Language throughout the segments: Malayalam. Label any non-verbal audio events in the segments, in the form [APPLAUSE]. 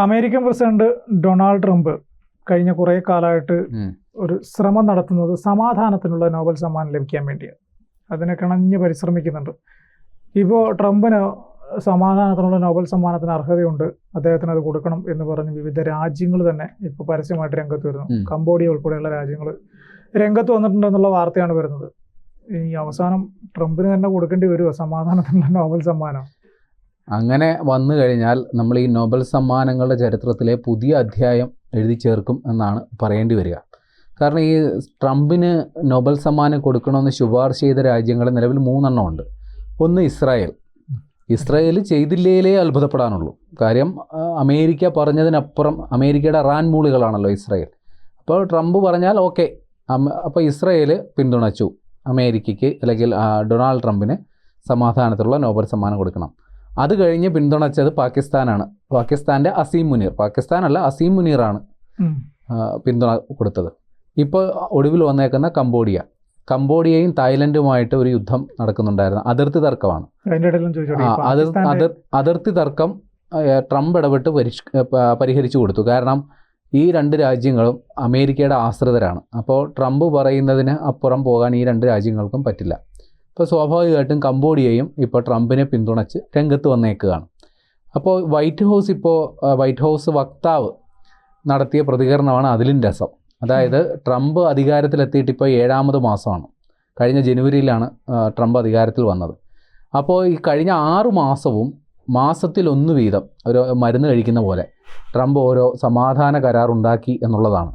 അമേരിക്കൻ പ്രസിഡന്റ് ഡൊണാൾഡ് ട്രംപ് കഴിഞ്ഞ കുറേ കാലമായിട്ട് ഒരു ശ്രമം നടത്തുന്നത് സമാധാനത്തിനുള്ള നോബൽ സമ്മാനം ലഭിക്കാൻ വേണ്ടിയാണ്. അതിനെ കിണഞ്ഞ് പരിശ്രമിക്കുന്നുണ്ട്. ഇപ്പോൾ ട്രംപിന് സമാധാനത്തിനുള്ള നോബൽ സമ്മാനത്തിന് അർഹതയുണ്ട്. അദ്ദേഹത്തിന് അത് കൊടുക്കണം എന്ന് പറഞ്ഞ് വിവിധ രാജ്യങ്ങൾ തന്നെ ഇപ്പോൾ പരസ്യമായിട്ട് രംഗത്ത് വരുന്നു. കംബോഡിയ ഉൾപ്പെടെയുള്ള രാജ്യങ്ങൾ രംഗത്ത് വന്നിട്ടുണ്ട് എന്നുള്ള വാർത്തയാണ് വരുന്നത്. ഈ അവസാനം ട്രംപിന് തന്നെ കൊടുക്കേണ്ടി വരുമോ സമാധാനത്തിനുള്ള നോബൽ സമ്മാനം? അങ്ങനെ വന്നു കഴിഞ്ഞാൽ നമ്മൾ ഈ നോബൽ സമ്മാനങ്ങളുടെ ചരിത്രത്തിലെ പുതിയ അധ്യായം എഴുതി ചേർക്കും എന്നാണ് പറയേണ്ടി വരിക. കാരണം ഈ ട്രംപിന് നോബൽ സമ്മാനം കൊടുക്കണമെന്ന് ശുപാർശ ചെയ്ത രാജ്യങ്ങൾ നിലവിൽ മൂന്നെണ്ണം ഉണ്ട്. ഒന്ന് ഇസ്രായേൽ. ഇസ്രായേൽ ചെയ്തില്ലേലേ അത്ഭുതപ്പെടാനുള്ളൂ. കാര്യം അമേരിക്ക പറഞ്ഞതിനപ്പുറം അമേരിക്കയുടെ റാൻ മൂളികളാണല്ലോ ഇസ്രായേൽ. അപ്പോൾ ട്രംപ് പറഞ്ഞാൽ ഓക്കെ അപ്പോൾ ഇസ്രായേൽ പിന്തുണച്ചു അമേരിക്കയ്ക്ക് അല്ലെങ്കിൽ ഡൊണാൾഡ് ട്രംപിന് സമാധാനത്തിലുള്ള നോബൽ സമ്മാനം കൊടുക്കണം. അത് കഴിഞ്ഞ് പിന്തുണച്ചത് പാകിസ്ഥാനാണ്. പാകിസ്ഥാന്റെ അസീം മുനീർ. പാകിസ്ഥാനല്ല അസീം മുനീറാണ് പിന്തുണ കൊടുത്തത്. ഇപ്പോൾ ഒടുവിൽ വന്നേക്കുന്ന കംബോഡിയ. കംബോഡിയയും തായ്ലൻഡുമായിട്ട് ഒരു യുദ്ധം നടക്കുന്നുണ്ടായിരുന്നു. അതിർത്തി തർക്കമാണ്. അതിർത്തി തർക്കം ട്രംപ് ഇടപെട്ട് പരിഹരിച്ചു കൊടുത്തു. കാരണം ഈ രണ്ട് രാജ്യങ്ങളും അമേരിക്കയുടെ ആശ്രിതരാണ്. അപ്പോൾ ട്രംപ് പറയുന്നതിന് അപ്പുറം പോകാൻ ഈ രണ്ട് രാജ്യങ്ങൾക്കും പറ്റില്ല. അപ്പോൾ സ്വാഭാവികമായിട്ടും കംബോഡിയയും ഇപ്പോൾ ട്രംപിനെ പിന്തുണച്ച് രംഗത്ത് വന്നേക്കുകയാണ്. അപ്പോൾ വൈറ്റ് ഹൗസ് ഇപ്പോൾ വൈറ്റ് ഹൗസ് വക്താവ് നടത്തിയ പ്രതികരണമാണ് അതിലും രസം. അതായത് ട്രംപ് അധികാരത്തിലെത്തിയിട്ട് ഇപ്പോൾ ഏഴാമത് മാസമാണ്. കഴിഞ്ഞ ജനുവരിയിലാണ് ട്രംപ് അധികാരത്തിൽ വന്നത്. അപ്പോൾ ഈ കഴിഞ്ഞ ആറു മാസവും മാസത്തിൽ ഒന്ന് വീതം ഒരു മരുന്ന് കഴിക്കുന്ന പോലെ ട്രംപ് ഓരോ സമാധാന കരാർ ഉണ്ടാക്കി എന്നുള്ളതാണ്.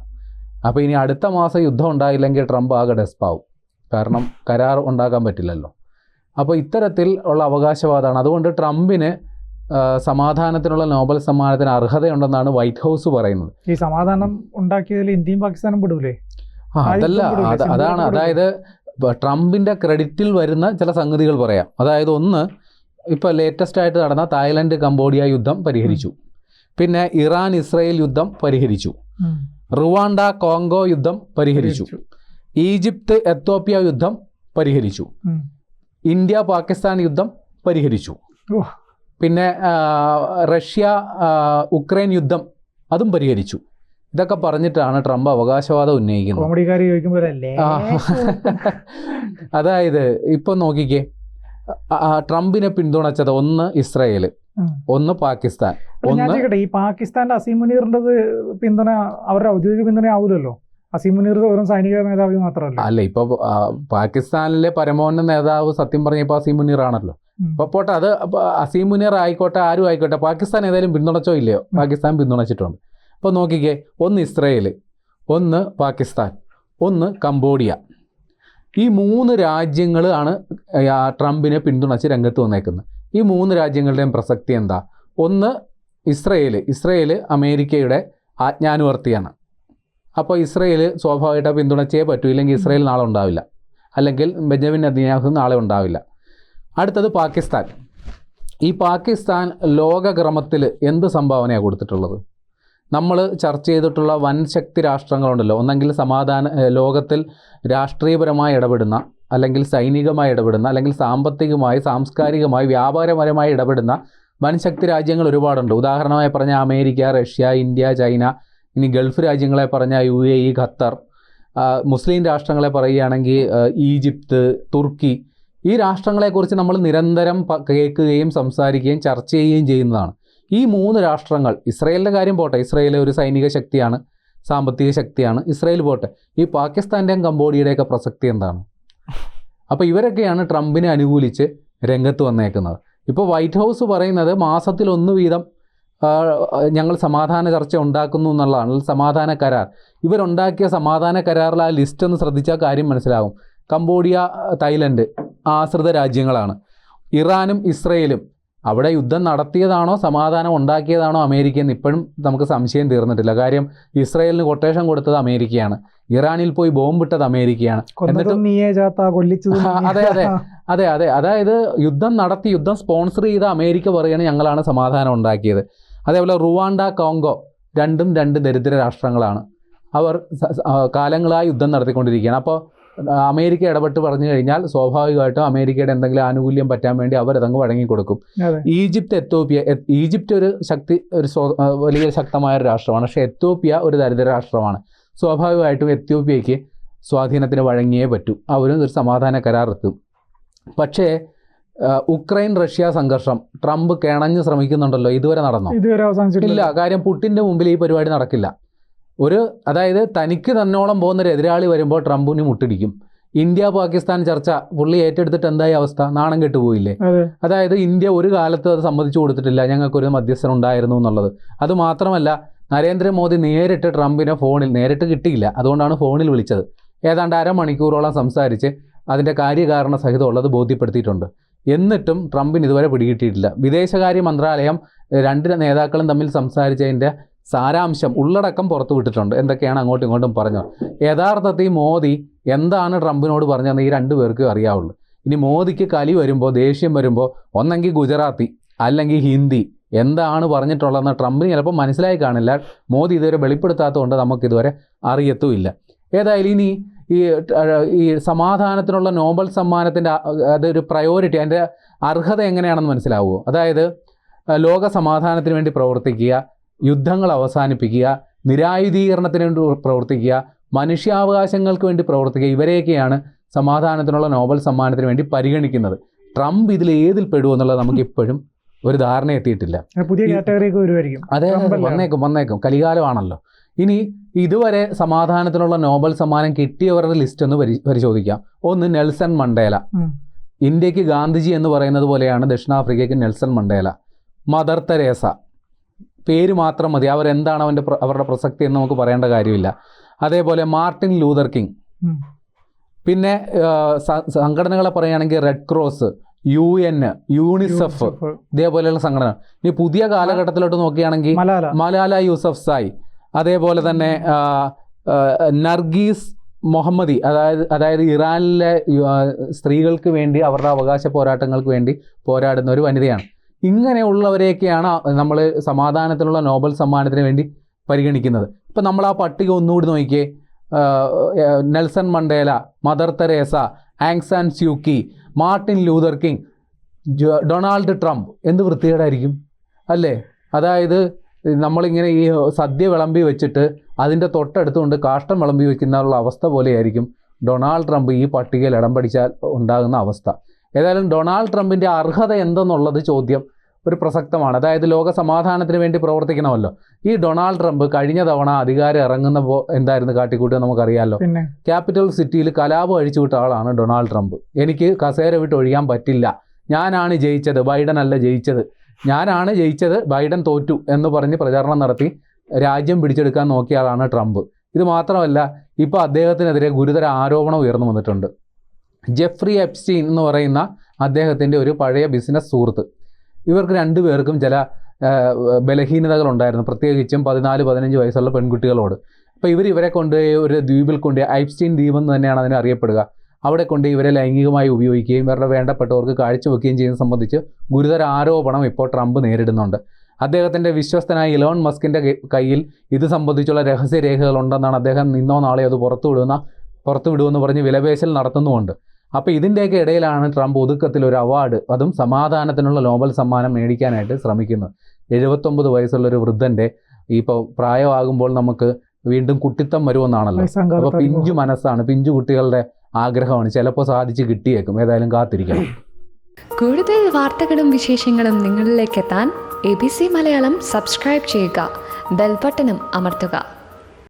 അപ്പോൾ ഇനി അടുത്ത മാസം യുദ്ധം ഉണ്ടായില്ലെങ്കിൽ ട്രംപ് ആകെ ഡെസ്പാവും. കാരണം കരാർ ഉണ്ടാക്കാൻ പറ്റില്ലല്ലോ. അപ്പോൾ ഇത്തരത്തിൽ ഉള്ള അവകാശവാദമാണ്. അതുകൊണ്ട് ട്രംപിന് സമാധാനത്തിനുള്ള നോബൽ സമ്മാനത്തിന് അർഹതയുണ്ടെന്നാണ് വൈറ്റ് ഹൗസ് പറയുന്നത്. ഈ സമാധാനം ഉണ്ടാക്കിയതിൽ ഇന്ത്യയും പാകിസ്ഥാനും പെടൂലേ അതല്ല? അതാണ്. അതായത് ട്രംപിന്റെ ട്രംപിന്റെ ക്രെഡിറ്റിൽ വരുന്ന ചില സംഗതികൾ പറയാം. അതായത് ഒന്ന് ഇപ്പോൾ ലേറ്റസ്റ്റ് ആയിട്ട് നടന്ന തായ്ലൻഡ് കംബോഡിയ യുദ്ധം പരിഹരിച്ചു. പിന്നെ ഇറാൻ ഇസ്രയേൽ യുദ്ധം പരിഹരിച്ചു. റുവാണ്ട കോങ്കോ യുദ്ധം പരിഹരിച്ചു. ഈജിപ്ത് എത്തോപ്യ യുദ്ധം പരിഹരിച്ചു. ഇന്ത്യ പാകിസ്ഥാൻ യുദ്ധം പരിഹരിച്ചു. പിന്നെ റഷ്യ ഉക്രൈൻ യുദ്ധം അതും പരിഹരിച്ചു. ഇതൊക്കെ പറഞ്ഞിട്ടാണ് ട്രംപ് അവകാശവാദം ഉന്നയിക്കുന്നത്. അതായത് ഇപ്പൊ നോക്കിക്കേ ട്രംപിനെ പിന്തുണച്ചത് ഒന്ന് ഇസ്രായേൽ ഒന്ന് പാകിസ്ഥാൻ. ഒന്ന് ഈ പാകിസ്ഥാന്റെ അസീം മുനീറിന്റെത് പിന്തുണ അവരുടെ ഔദ്യോഗിക പിന്തുണ ആവൂലല്ലോ? അസീം മുനീർ വെറും സൈനിക മേധാവി മാത്രമല്ല. അല്ല ഇപ്പൊ പാകിസ്ഥാനിലെ പരമോന്നത നേതാവ് സത്യം പറഞ്ഞപ്പോ അസീം മുനീർ ആണല്ലോ. അപ്പൊ പോട്ടെ അത് അസീം മുനീർ ആയിക്കോട്ടെ ആരും ആയിക്കോട്ടെ പാകിസ്ഥാൻ ഏതായാലും പിന്തുണച്ചോ ഇല്ലയോ? പാകിസ്ഥാൻ പിന്തുണച്ചിട്ടുണ്ട്. അപ്പോൾ നോക്കിക്കേ ഒന്ന് ഇസ്രായേൽ ഒന്ന് പാകിസ്ഥാൻ ഒന്ന് കംബോഡിയ. ഈ മൂന്ന് രാജ്യങ്ങൾ ആണ് ട്രംപിനെ പിന്തുണച്ച് രംഗത്ത് വന്നേക്കുന്നത്. ഈ മൂന്ന് രാജ്യങ്ങളുടെയും പ്രസക്തി എന്താ? ഒന്ന് ഇസ്രയേൽ ഇസ്രയേൽ അമേരിക്കയുടെ ആജ്ഞാനുവർത്തിയാണ്. അപ്പോൾ ഇസ്രയേൽ സ്വാഭാവികമായിട്ട് പിന്തുണച്ചേ പറ്റൂ ഇല്ലെങ്കിൽ ഇസ്രയേൽ നാളെ ഉണ്ടാവില്ല. അല്ലെങ്കിൽ ബെഞ്ചമിൻ നദിയാഹു നാളെ ഉണ്ടാവില്ല. അടുത്തത് പാകിസ്ഥാൻ. ഈ പാകിസ്ഥാൻ ലോകക്രമത്തിൽ എന്ത് സംഭാവനയാണ് കൊടുത്തിട്ടുള്ളത്? നമ്മൾ ചർച്ച ചെയ്തിട്ടുള്ള വൻ ശക്തി രാഷ്ട്രങ്ങളുണ്ടല്ലോ. ഒന്നെങ്കിൽ സമാധാന ലോകത്തിൽ രാഷ്ട്രീയപരമായി ഇടപെടുന്ന അല്ലെങ്കിൽ സൈനികമായി ഇടപെടുന്ന അല്ലെങ്കിൽ സാമ്പത്തികമായി സാംസ്കാരികമായി വ്യാപാരപരമായി ഇടപെടുന്ന വൻ ശക്തി രാജ്യങ്ങൾ ഒരുപാടുണ്ട്. ഉദാഹരണമായി പറഞ്ഞാൽ അമേരിക്ക റഷ്യ ഇന്ത്യ ചൈന ഇനി ഗൾഫ് രാജ്യങ്ങളെ പറഞ്ഞാൽ യു എ ഇ ഖത്തർ മുസ്ലിം രാഷ്ട്രങ്ങളെ പറയുകയാണെങ്കിൽ ഈജിപ്ത് തുർക്കി ഈ രാഷ്ട്രങ്ങളെക്കുറിച്ച് നമ്മൾ നിരന്തരം കേൾക്കുകയും സംസാരിക്കുകയും ചർച്ച ചെയ്യുകയും ചെയ്യുന്നതാണ്. ഈ മൂന്ന് രാഷ്ട്രങ്ങൾ ഇസ്രയേലിന്റെ കാര്യം പോട്ടെ ഇസ്രയേൽ ഒരു സൈനിക ശക്തിയാണ് സാമ്പത്തിക ശക്തിയാണ് ഇസ്രയേൽ പോട്ടെ ഈ പാകിസ്ഥാന്റെയും കംബോഡിയുടെയൊക്കെ പ്രസക്തി എന്താണ്? അപ്പോൾ ഇവരൊക്കെയാണ് ട്രംപിനെ അനുകൂലിച്ച് രംഗത്ത് വന്നേക്കുന്നത്. ഇപ്പോൾ വൈറ്റ് ഹൗസ് പറയുന്നത് മാസത്തിൽ ഒന്ന് വീതം ഞങ്ങൾ സമാധാന ചർച്ച ഉണ്ടാക്കുന്നു എന്നുള്ളതാണ്. സമാധാന കരാർ. ഇവരുണ്ടാക്കിയ സമാധാന കരാറിൽ ആ ലിസ്റ്റ് ഒന്ന് ശ്രദ്ധിച്ചാൽ കാര്യം മനസ്സിലാവും. കംബോഡിയ തായ്ലൻഡ് ആശ്രിത രാജ്യങ്ങളാണ്. ഇറാനും ഇസ്രയേലും അവിടെ യുദ്ധം നടത്തിയതാണോ സമാധാനം ഉണ്ടാക്കിയതാണോ അമേരിക്ക എന്ന് ഇപ്പോഴും നമുക്ക് സംശയം തീർന്നിട്ടില്ല. കാര്യം ഇസ്രയേലിന് കൊട്ടേഷൻ കൊടുത്തത് അമേരിക്കയാണ്. ഇറാനിൽ പോയി ബോംബിട്ടത് അമേരിക്കയാണ്. കൊല്ലിച്ചതും [LAUGHS] അതെ, അതെ. അതെ അതെ. അതായത് യുദ്ധം നടത്തി യുദ്ധം സ്പോൺസർ ചെയ്ത അമേരിക്ക പറയുകയാണ് ഞങ്ങളാണ് സമാധാനം ഉണ്ടാക്കിയത്. അതേപോലെ റുവാണ്ട കോങ്കോ രണ്ടും രണ്ട് ദരിദ്ര രാഷ്ട്രങ്ങളാണ്. അവർ കാലങ്ങളായി യുദ്ധം നടത്തിക്കൊണ്ടിരിക്കുകയാണ്. അപ്പോൾ അമേരിക്ക ഇടപെട്ട് പറഞ്ഞു കഴിഞ്ഞാൽ സ്വാഭാവികമായിട്ടും അമേരിക്കയുടെ എന്തെങ്കിലും ആനുകൂല്യം പറ്റാൻ വേണ്ടി അവർ അവരതങ്ങ് വഴങ്ങിക്കൊടുക്കും. കൊടുക്കും ഈജിപ്ത് എത്തോപ്യ ഈജിപ്ത് ഈജിപ്റ്റ് ഒരു ശക്തി ഒരു വലിയ ശക്തമായ ഒരു രാഷ്ട്രമാണ്. പക്ഷേ എത്തോപ്യ ഒരു ദരിദ്ര രാഷ്ട്രമാണ്. സ്വാഭാവികമായിട്ടും എത്യോപ്യയ്ക്ക് സ്വാധീനത്തിന് വഴങ്ങിയേ പറ്റൂ. അവരും ഒരു സമാധാന കരാർ എത്തും പക്ഷേ ഉക്രൈൻ റഷ്യ സംഘർഷം. ട്രംപ് കിണഞ്ഞ് ശ്രമിക്കുന്നുണ്ടല്ലോ. ഇതുവരെ നടന്നു? ഇതുവരെ ഇല്ല. അവസാനിച്ചിട്ടില്ല കാര്യം പുട്ടിന്റെ മുമ്പിൽ ഈ പരിപാടി നടക്കില്ല. ഒരു അതായത് തനിക്ക് തന്നോളം പോകുന്ന ഒരു എതിരാളി വരുമ്പോൾ ട്രംപിന് മുട്ടിടിക്കും. ഇന്ത്യ പാകിസ്ഥാൻ ചർച്ച. പുള്ളി ഏറ്റെടുത്തിട്ട് എന്തായി അവസ്ഥ? നാണം കെട്ടുപോയില്ലേ അതെ. അതായത് ഇന്ത്യ ഒരു കാലത്ത് അത് സമ്മതിച്ചു കൊടുത്തിട്ടില്ല. ഞങ്ങൾക്കൊരു മധ്യസ്ഥൻ ഉണ്ടായിരുന്നു എന്നുള്ളത്. അത് മാത്രമല്ല നരേന്ദ്രമോദി നേരിട്ട് ട്രംപിനെ ഫോണിൽ നേരിട്ട് കിട്ടിയില്ല. അതുകൊണ്ടാണ് ഫോണിൽ വിളിച്ചത്. ഏതാണ്ട് അരമണിക്കൂറോളം സംസാരിച്ച് അതിന്റെ കാര്യകാരണ സഹിതമുള്ളത് ബോധ്യപ്പെടുത്തിയിട്ടുണ്ട്. എന്നിട്ടും ട്രംപിന് ഇതുവരെ പിടികിട്ടിയിട്ടില്ല. വിദേശകാര്യ മന്ത്രാലയം രണ്ട് നേതാക്കളും തമ്മിൽ സംസാരിച്ചതിന്റെ സാരാംശം ഉള്ളടക്കം പുറത്തു വിട്ടിട്ടുണ്ട്. എന്തൊക്കെയാണ് അങ്ങോട്ടും ഇങ്ങോട്ടും പറഞ്ഞത്? യഥാർത്ഥത്തിൽ മോദി എന്താണ് ട്രംപിനോട് പറഞ്ഞതെന്ന് ഈ രണ്ടു പേർക്കും അറിയാവുള്ളൂ. ഇനി മോദിക്ക് കലി വരുമ്പോൾ ദേഷ്യം വരുമ്പോൾ ഒന്നെങ്കിൽ ഗുജറാത്തി അല്ലെങ്കിൽ ഹിന്ദി എന്താണ് പറഞ്ഞിട്ടുള്ളതെന്ന് ട്രംപിന് ചിലപ്പോൾ മനസ്സിലായി കാണില്ല. മോദി ഇതുവരെ വെളിപ്പെടുത്താത്തതുകൊണ്ട് നമുക്കിതുവരെ അറിയത്തുമില്ല. ഏതായാലും ഇനി ഈ ഈ സമാധാനത്തിനുള്ള നോബൽ സമ്മാനത്തിന്റെ അതൊരു പ്രയോറിറ്റി അതിന്റെ അർഹത എങ്ങനെയാണെന്ന് മനസ്സിലാവുമോ? അതായത് ലോക സമാധാനത്തിന് വേണ്ടി പ്രവർത്തിക്കുക യുദ്ധങ്ങൾ അവസാനിപ്പിക്കുക നിരായുധീകരണത്തിന് വേണ്ടി പ്രവർത്തിക്കുക മനുഷ്യാവകാശങ്ങൾക്ക് വേണ്ടി പ്രവർത്തിക്കുക ഇവരെയൊക്കെയാണ് സമാധാനത്തിനുള്ള നോബൽ സമ്മാനത്തിന് വേണ്ടി പരിഗണിക്കുന്നത്. ട്രംപ് ഇതിൽ ഏതിൽ പെടുമെന്നുള്ളത് നമുക്ക് ഇപ്പോഴും ഒരു ധാരണ എത്തിയിട്ടില്ല. പുതിയ കാറ്റഗറിയൊക്കെ വരുമായിരിക്കും അതെ? വന്നേക്കും വന്നേക്കും. കലികാലമാണല്ലോ. ഇനി ഇതുവരെ സമാധാനത്തിനുള്ള നോബൽ സമ്മാനം കിട്ടിയവരുടെ ലിസ്റ്റ് ഒന്ന് പരി പരിശോധിക്കാം. ഒന്ന് നെൽസൺ മണ്ടേല. ഇന്ത്യയ്ക്ക് ഗാന്ധിജി എന്ന് പറയുന്നത് പോലെയാണ് ദക്ഷിണാഫ്രിക്കയ്ക്ക് നെൽസൺ മണ്ടേല. Mother Teresa. പേര് മാത്രം മതി. അവരെന്താണ് അവന്റെ അവരുടെ പ്രസക്തി എന്ന് നമുക്ക് പറയേണ്ട കാര്യമില്ല. അതേപോലെ മാർട്ടിൻ ലൂതർ കിങ്. പിന്നെ സംഘടനകളെ പറയുകയാണെങ്കിൽ Red Cross U N UNICEF ഇതേപോലെയുള്ള സംഘടന ഇനി പുതിയ കാലഘട്ടത്തിലോട്ട് നോക്കുകയാണെങ്കിൽ മലാല. മലാല യൂസഫ് സായി. അതേപോലെ തന്നെ നർഗീസ് മുഹമ്മദി അതായത് അതായത് ഇറാനിലെ സ്ത്രീകൾക്ക് വേണ്ടി അവരുടെ അവകാശ പോരാട്ടങ്ങൾക്ക് വേണ്ടി പോരാടുന്ന ഒരു വനിതയാണ്. ഇങ്ങനെയുള്ളവരെയൊക്കെയാണ് നമ്മൾ സമാധാനത്തിനുള്ള നോബൽ സമ്മാനത്തിന് വേണ്ടി പരിഗണിക്കുന്നത്. ഇപ്പം നമ്മൾ ആ പട്ടിക ഒന്നുകൂടി നോക്കിയേ Nelson Mandela Mother Teresa Aung San Suu Kyi Martin Luther King Donald Trump എന്ത് വൃത്തികേടായിരിക്കും? അല്ലേ? അതായത് നമ്മളിങ്ങനെ ഈ സദ്യ വിളമ്പി വെച്ചിട്ട് അതിന്റെ തൊട്ടടുത്തുകൊണ്ട് കാഷ്ടം വിളമ്പി വെക്കുന്ന അവസ്ഥ പോലെയായിരിക്കും ഡൊണാൾഡ് ട്രംപ് ഈ പട്ടികയിൽ ഇടം പിടിച്ചാൽ ഉണ്ടാകുന്ന അവസ്ഥ. ഏതായാലും ഡൊണാൾഡ് ട്രംപിന്റെ അർഹത എന്തെന്നുള്ളത് ചോദ്യം ഒരു പ്രസക്തമാണ്. അതായത് ലോക സമാധാനത്തിന് വേണ്ടി പ്രവർത്തിക്കണമല്ലോ. ഈ ഡൊണാൾഡ് ട്രംപ് കഴിഞ്ഞ തവണ അധികാരം ഇറങ്ങുന്ന പോ എന്തായിരുന്നു കാട്ടിക്കൂട്ടുക നമുക്കറിയാമല്ലോ ക്യാപിറ്റൽ സിറ്റിയിൽ കലാപം അഴിച്ചു വിട്ട ആളാണ് ഡൊണാൾഡ് ട്രംപ്. എനിക്ക് കസേര വിട്ട് ഒഴിയാൻ പറ്റില്ല. ഞാനാണ് ജയിച്ചത്. ബൈഡൻ അല്ല ജയിച്ചത്. ഞാനാണ് ജയിച്ചത് ബൈഡൻ തോറ്റു എന്ന് പറഞ്ഞ് പ്രചാരണം നടത്തി രാജ്യം പിടിച്ചെടുക്കാൻ നോക്കിയ ആളാണ് ട്രംപ്. ഇത് മാത്രമല്ല ഇപ്പോൾ അദ്ദേഹത്തിനെതിരെ ഗുരുതര ആരോപണം ഉയർന്നു വന്നിട്ടുണ്ട്. ജെഫ്രി എപ്സ്റ്റീൻ എന്ന് പറയുന്ന അദ്ദേഹത്തിന്റെ ഒരു പഴയ ബിസിനസ് സുഹൃത്ത്. ഇവർക്ക് രണ്ടുപേർക്കും ചില ബലഹീനതകളുണ്ടായിരുന്നു പ്രത്യേകിച്ചും പതിനാല് പതിനഞ്ച് വയസ്സുള്ള പെൺകുട്ടികളോട്. അപ്പോൾ ഇവർ ഇവരെ കൊണ്ടുപോയി ഒരു ദ്വീപിൽ കൊണ്ട് ഐപ്സ്റ്റീൻ ദ്വീപ് എന്ന് തന്നെയാണ് അതിനെ അറിയപ്പെടുക. അവിടെ കൊണ്ട് ഇവരെ ലൈംഗികമായി ഉപയോഗിക്കുകയും ഇവരുടെ വേണ്ടപ്പെട്ടവർക്ക് കാഴ്ചവെക്കുകയും ചെയ്യുന്നത് സംബന്ധിച്ച് ഗുരുതര ആരോപണം ഇപ്പോൾ ട്രംപ് നേരിടുന്നുണ്ട്. അദ്ദേഹത്തിന്റെ വിശ്വസ്തനായ ഇലോൺ മസ്കിന്റെ കയ്യിൽ ഇത് സംബന്ധിച്ചുള്ള രഹസ്യരേഖകളുണ്ടെന്നാണ് അദ്ദേഹം ഇന്നോ നാളെയോ അത് പുറത്തുവിടുന്ന പുറത്തുവിടുമെന്ന് പറഞ്ഞ് വിലപേശൽ നടത്തുന്നുമുണ്ട്. അപ്പോൾ ഇതിന്റെയൊക്കെ ഇടയിലാണ് ട്രംപ് ഒതുക്കത്തിൽ ഒരു അവാർഡ് അതും സമാധാനത്തിനുള്ള നോബൽ സമ്മാനം മേടിക്കാനായിട്ട് ശ്രമിക്കുന്നത്. എഴുപത്തൊമ്പത് വയസ്സുള്ള ഒരു വൃദ്ധന്റെ ഇപ്പോൾ പ്രായമാകുമ്പോൾ നമുക്ക് വീണ്ടും കുട്ടിത്തം വരുമെന്നാണല്ലോ. അപ്പോൾ പിഞ്ചു മനസ്സാണ്. പിഞ്ചു കുട്ടികളുടെ ആഗ്രഹമാണ്. ചിലപ്പോൾ സാധിച്ച് കിട്ടിയേക്കും. ഏതായാലും കാത്തിരിക്കണം. കൂടുതൽ വാർത്തകളും വിശേഷങ്ങളും നിങ്ങളിലേക്ക് എത്താൻ A B C Malayalam subscribe ചെയ്യുക. ബെൽബട്ടനും അമർത്തുക.